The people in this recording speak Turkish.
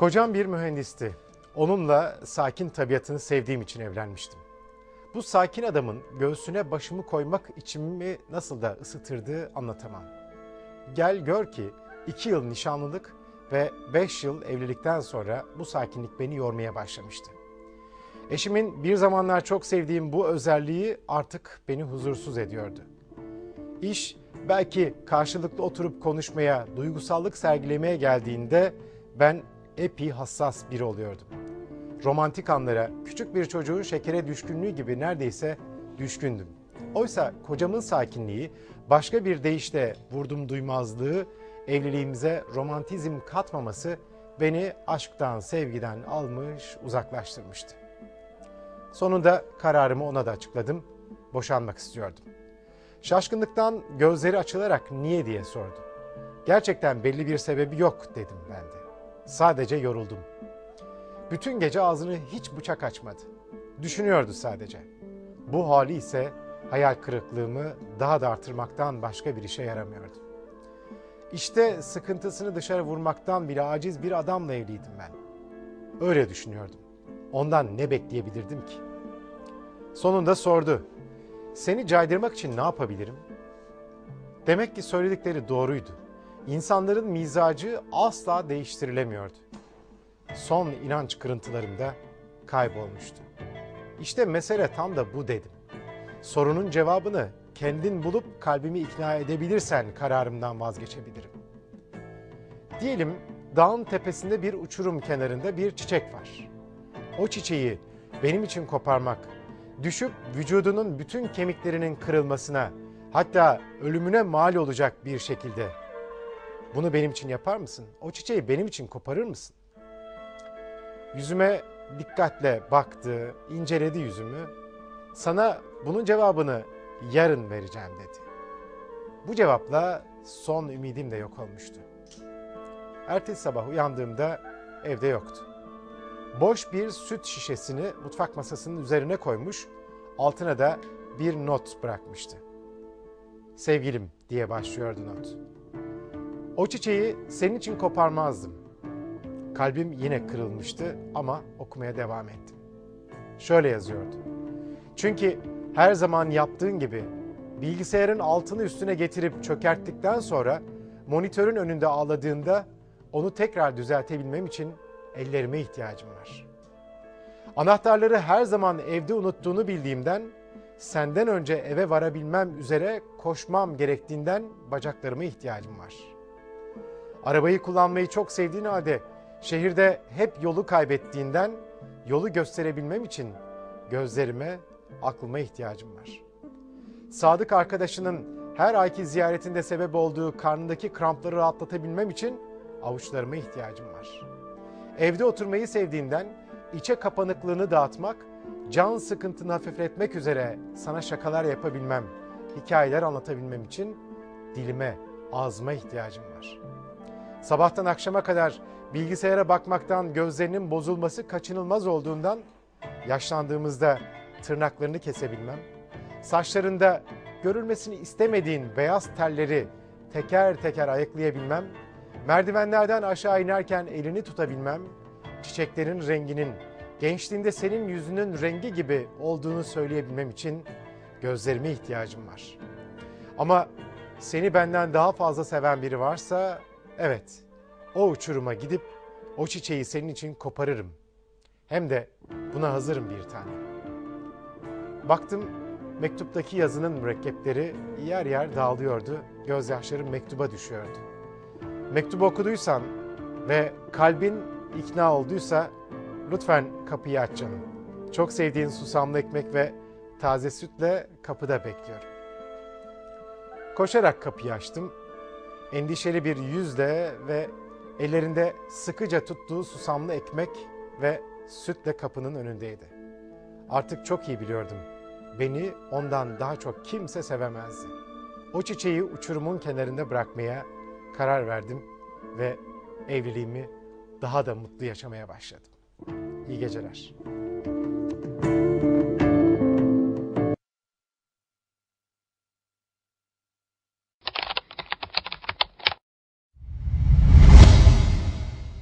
Kocam bir mühendisti. Onunla sakin tabiatını sevdiğim için evlenmiştim. Bu sakin adamın göğsüne başımı koymak içimi nasıl da ısıtırdı anlatamam. Gel gör ki iki yıl nişanlılık ve beş yıl evlilikten sonra bu sakinlik beni yormaya başlamıştı. Eşimin bir zamanlar çok sevdiğim bu özelliği artık beni huzursuz ediyordu. İş belki karşılıklı oturup konuşmaya, duygusallık sergilemeye geldiğinde ben epey hassas biri oluyordum. Romantik anlara, küçük bir çocuğun şekere düşkünlüğü gibi neredeyse düşkündüm. Oysa kocamın sakinliği, başka bir deyişle vurdum duymazlığı, evliliğimize romantizm katmaması beni aşktan, sevgiden almış, uzaklaştırmıştı. Sonunda kararımı ona da açıkladım. Boşanmak istiyordum. Şaşkınlıktan gözleri açılarak niye diye sordu. Gerçekten belli bir sebebi yok dedim ben de. Sadece yoruldum. Bütün gece ağzını hiç bıçak açmadı. Düşünüyordu sadece. Bu hali ise hayal kırıklığımı daha da artırmaktan başka bir işe yaramıyordu. İşte sıkıntısını dışarı vurmaktan bile aciz bir adamla evliydim ben. Öyle düşünüyordum. Ondan ne bekleyebilirdim ki? Sonunda sordu. Seni caydırmak için ne yapabilirim? Demek ki söyledikleri doğruydu. İnsanların mizacı asla değiştirilemiyordu. Son inanç kırıntılarımda kaybolmuştu. İşte mesele tam da bu dedim. Sorunun cevabını kendin bulup kalbimi ikna edebilirsen kararımdan vazgeçebilirim. Diyelim dağın tepesinde bir uçurum kenarında bir çiçek var. O çiçeği benim için koparmak, düşüp vücudunun bütün kemiklerinin kırılmasına, hatta ölümüne mal olacak bir şekilde. Bunu benim için yapar mısın? O çiçeği benim için koparır mısın? Yüzüme dikkatle baktı, inceledi yüzümü. Sana bunun cevabını yarın vereceğim dedi. Bu cevapla son ümidim de yok olmuştu. Ertesi sabah uyandığımda evde yoktu. Boş bir süt şişesini mutfak masasının üzerine koymuş, altına da bir not bırakmıştı. Sevgilim diye başlıyordu not. O çiçeği senin için koparmazdım. Kalbim yine kırılmıştı ama okumaya devam ettim. Şöyle yazıyordu. Çünkü her zaman yaptığın gibi bilgisayarın altını üstüne getirip çökerttikten sonra monitörün önünde ağladığında onu tekrar düzeltebilmem için ellerime ihtiyacım var. Anahtarları her zaman evde unuttuğunu bildiğimden senden önce eve varabilmem üzere koşmam gerektiğinden bacaklarıma ihtiyacım var. Arabayı kullanmayı çok sevdiğin halde şehirde hep yolu kaybettiğinden yolu gösterebilmem için gözlerime, aklıma ihtiyacım var. Sadık arkadaşının her ayki ziyaretinde sebep olduğu karnındaki krampları rahatlatabilmem için avuçlarıma ihtiyacım var. Evde oturmayı sevdiğinden içe kapanıklığını dağıtmak, can sıkıntını hafifletmek üzere sana şakalar yapabilmem, hikayeler anlatabilmem için dilime, ağzıma ihtiyacım var. Sabahtan akşama kadar bilgisayara bakmaktan gözlerinin bozulması kaçınılmaz olduğundan yaşlandığımızda tırnaklarını kesebilmem, saçlarında görülmesini istemediğin beyaz telleri teker teker ayıklayabilmem, merdivenlerden aşağı inerken elini tutabilmem, çiçeklerin renginin gençliğinde senin yüzünün rengi gibi olduğunu söyleyebilmem için gözlerime ihtiyacım var. Ama seni benden daha fazla seven biri varsa evet o uçuruma gidip o çiçeği senin için koparırım. Hem de buna hazırım bir tane. Baktım mektuptaki yazının mürekkepleri yer yer dağılıyordu. Gözyaşlarım mektuba düşüyordu. Mektubu okuduysan ve kalbin ikna olduysa lütfen kapıyı aç canım. Çok sevdiğin susamlı ekmek ve taze sütle kapıda bekliyorum. Koşarak kapıyı açtım. Endişeli bir yüzle ve ellerinde sıkıca tuttuğu susamlı ekmek ve sütle kapının önündeydi. Artık çok iyi biliyordum. Beni ondan daha çok kimse sevemezdi. O çiçeği uçurumun kenarında bırakmaya karar verdim ve evliliğimi daha da mutlu yaşamaya başladım. İyi geceler.